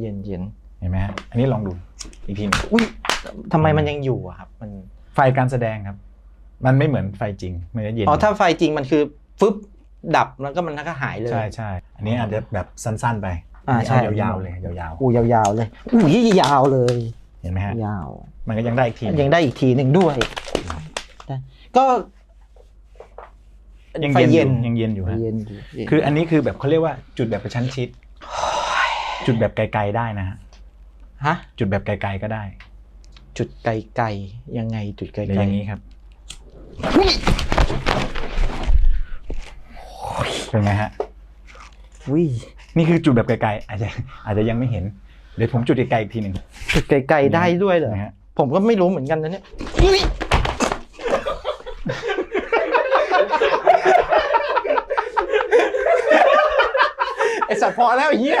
เย็นเย็นเห็นไหมฮะอันนี้ลองดูอีกทีหนึ่งอุ้ยทำไมมันยังอยู่อะครับ มันไฟการแสดงครับ มันไม่เหมือนไฟจริงมันจะเย็นอ๋อถ้าไฟจริงมันคือฟึบดับแล้วก็มันก็หายเลยใช่ใช่อันนี้อาจจะแบบสั้นๆไปอ่าใช่นนี้เยาวๆเลยยาวอู้ยาวๆเลยอู้ยยาวเลยๆเห็นไหมฮะยาว มันก็ยังได้อีกทียังได้อีกทีหนึ่งด้วยได้ก็ยังไฟเย็นอเย็นยู่ยังเย็นอยู่ฮะเย็นอยู่เย็นคืออันนี้คือแบบเขาเรียกว่าจุดแบบกระชั้นชิด จุดแบบไกลๆได้นะฮะฮะ จุดแบบไกลๆก็ได้ จุดไกลๆยังไงจุดไกลเดี๋ยวๆอย่างนี้ครับเป็นไงฮะวินี่คือจุดแบบไกลๆอาจจะอาจจะยังไม่เห็น เดี๋ยวผมจุดไกลๆอีกทีหนึ่งจุดไกลๆได้ด้วยเหรอนะฮะ ผมก็ไม่รู้เหมือนกันนะเนี่ยไอสัตว์พอแล้วไอ้เหี้ย